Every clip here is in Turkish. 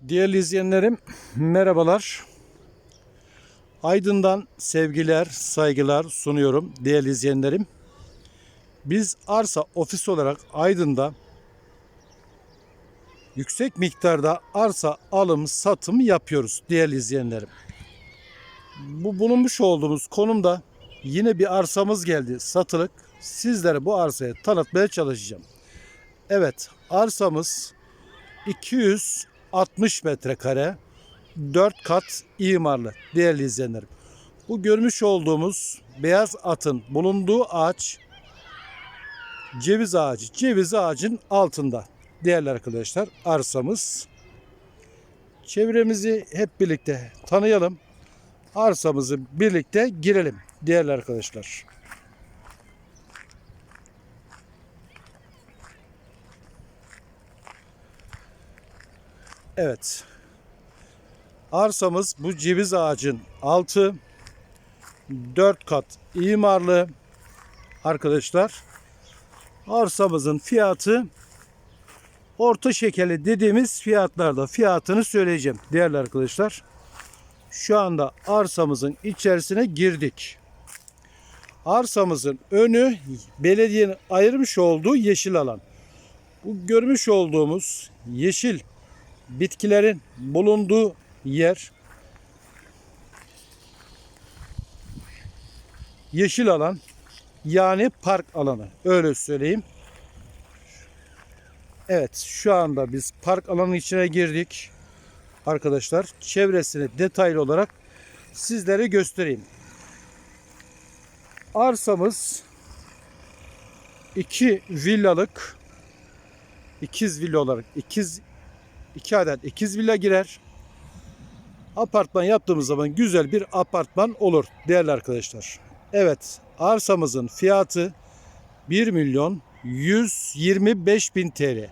Değerli izleyenlerim merhabalar. Aydın'dan sevgiler, saygılar sunuyorum değerli izleyenlerim. Biz arsa ofis olarak Aydın'da yüksek miktarda arsa alım satım yapıyoruz değerli izleyenlerim. Bu bulunmuş olduğumuz konumda yine bir arsamız geldi satılık. Sizlere bu arsayı tanıtmaya çalışacağım. Evet arsamız 260 metrekare 4 kat imarlı değerli izleyenlerim. Bu görmüş olduğumuz beyaz atın bulunduğu ağaç ceviz ağacı. Ceviz ağacın altında değerli arkadaşlar arsamız. Çevremizi hep birlikte tanıyalım. Arsamızı birlikte girelim değerli arkadaşlar. Evet. Arsamız bu ceviz ağacın altı. 4 kat imarlı. Arkadaşlar. Arsamızın fiyatı orta şekeri dediğimiz fiyatlarda fiyatını söyleyeceğim değerli arkadaşlar. Şu anda arsamızın içerisine girdik. Arsamızın önü belediyenin ayırmış olduğu yeşil alan. Bu görmüş olduğumuz yeşil bitkilerin bulunduğu yer yeşil alan yani park alanı öyle söyleyeyim. Evet şu anda biz park alanının içine girdik. Arkadaşlar çevresini detaylı olarak sizlere göstereyim. Arsamız iki villalık ikiz villa olarak ikiz iki adet ikiz villa girer. Apartman yaptığımız zaman güzel bir apartman olur değerli arkadaşlar. Evet arsamızın fiyatı 1 milyon 125 bin TL.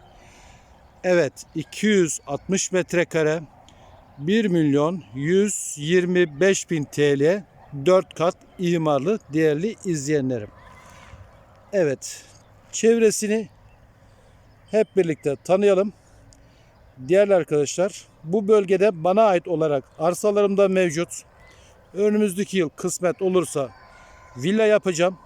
Evet 260 metrekare 1 milyon 125 bin TL 4 kat imarlı değerli izleyenlerim. Evet çevresini hep birlikte tanıyalım. Değerli arkadaşlar bu bölgede bana ait olarak arsalarımda mevcut. Önümüzdeki yıl kısmet olursa villa yapacağım.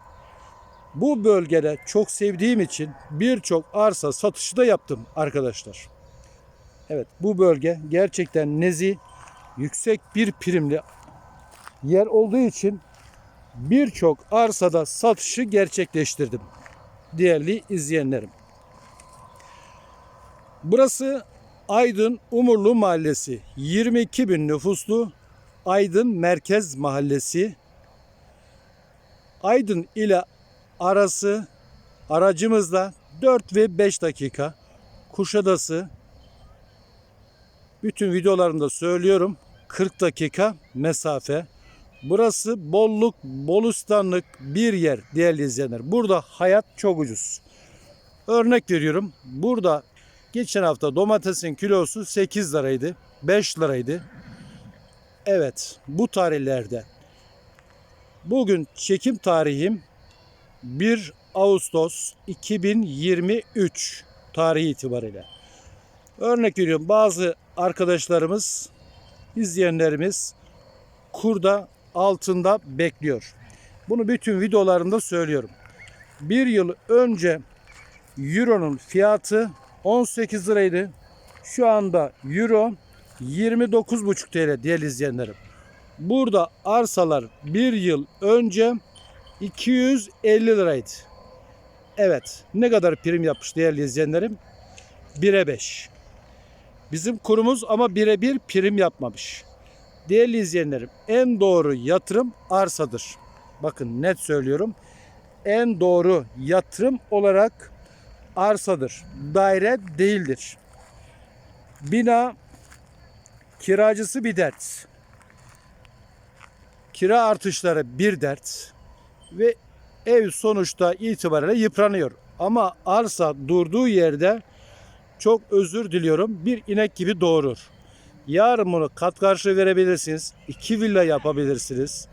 Bu bölgede çok sevdiğim için birçok arsa satışı da yaptım arkadaşlar. Evet bu bölge gerçekten nezi yüksek bir primli yer olduğu için birçok arsada satışı gerçekleştirdim. Değerli izleyenlerim. Burası Aydın Umurlu Mahallesi. 22 bin nüfuslu Aydın Merkez Mahallesi. Aydın ile arası aracımızla 4 ve 5 dakika. Kuşadası bütün videolarımda söylüyorum 40 dakika mesafe. Burası bolluk, bolustanlık bir yer değerli izleyenler. Burada hayat çok ucuz. Örnek veriyorum. Burada geçen hafta domatesin kilosu 8 liraydı. 5 liraydı. Evet bu tarihlerde. Bugün çekim tarihim 1 Ağustos 2023 tarihi itibariyle. Örnek veriyorum bazı arkadaşlarımız, izleyenlerimiz kurda altında bekliyor. Bunu bütün videolarımda söylüyorum. Bir yıl önce Euro'nun fiyatı 18 liraydı. Şu anda Euro 29,5 TL değerli izleyenlerim. Burada arsalar bir yıl önce 250 liraydı. Evet ne kadar prim yapmış değerli izleyenlerim? 1'e 5. Bizim kurumuz ama 1'e 1 prim yapmamış. Değerli izleyenlerim en doğru yatırım arsadır. Bakın net söylüyorum. En doğru yatırım olarak arsadır. Daire değildir. Bina kiracısı bir dert. Kira artışları bir dert ve ev sonuçta itibariyle yıpranıyor. Ama arsa durduğu yerde çok özür diliyorum bir inek gibi doğurur. Yarın bunu kat karşı verebilirsiniz. iki villa yapabilirsiniz.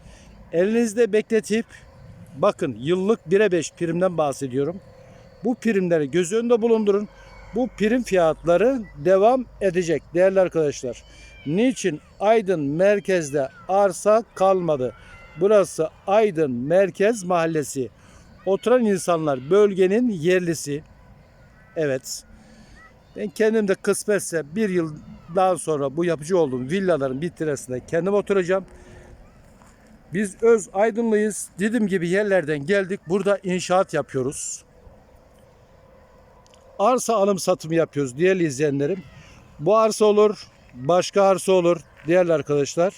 Elinizde bekletip bakın yıllık 1'e 5 primden bahsediyorum. Bu primleri göz önünde bulundurun. Bu prim fiyatları devam edecek değerli arkadaşlar. Niçin Aydın merkezde arsa kalmadı? Burası Aydın Merkez Mahallesi. Oturan insanlar bölgenin yerlisi. Evet. Ben kendim de kısmetse bir yıl daha sonra bu yapıcı olduğum villaların bir kendim oturacağım. Biz öz Aydınlıyız. Dediğim gibi yerlerden geldik. Burada inşaat yapıyoruz. Arsa alım satımı yapıyoruz değerli izleyenlerim. Bu arsa olur, başka arsa olur değerli arkadaşlar.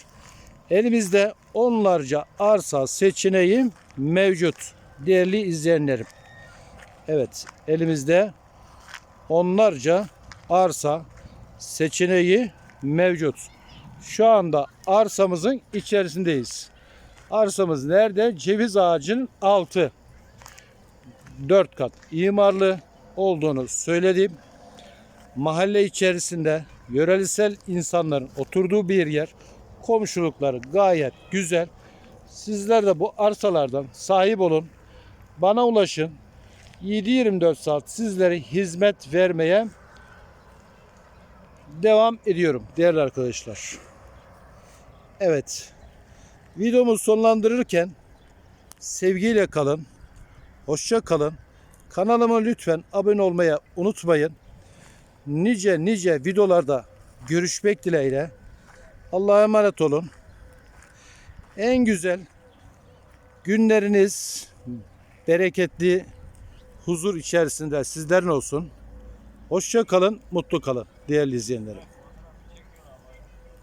Elimizde onlarca arsa seçeneği mevcut değerli izleyenlerim. Evet, elimizde onlarca arsa seçeneği mevcut. Şu anda arsamızın içerisindeyiz. Arsamız nerede? Ceviz ağacının altı. 4 kat imarlı olduğunu söyledim. Mahalle içerisinde yöresel insanların oturduğu bir yer. Komşulukları gayet güzel. Sizler de bu arsalardan sahip olun. Bana ulaşın. 7-24 saat sizlere hizmet vermeye devam ediyorum değerli arkadaşlar. Evet. Videomu sonlandırırken sevgiyle kalın. Hoşça kalın. Kanalıma lütfen abone olmayı unutmayın. Nice nice videolarda görüşmek dileğiyle. Allah'a emanet olun. En güzel günleriniz bereketli huzur içerisinde sizlerin olsun. Hoşça kalın, mutlu kalın değerli izleyenlerim.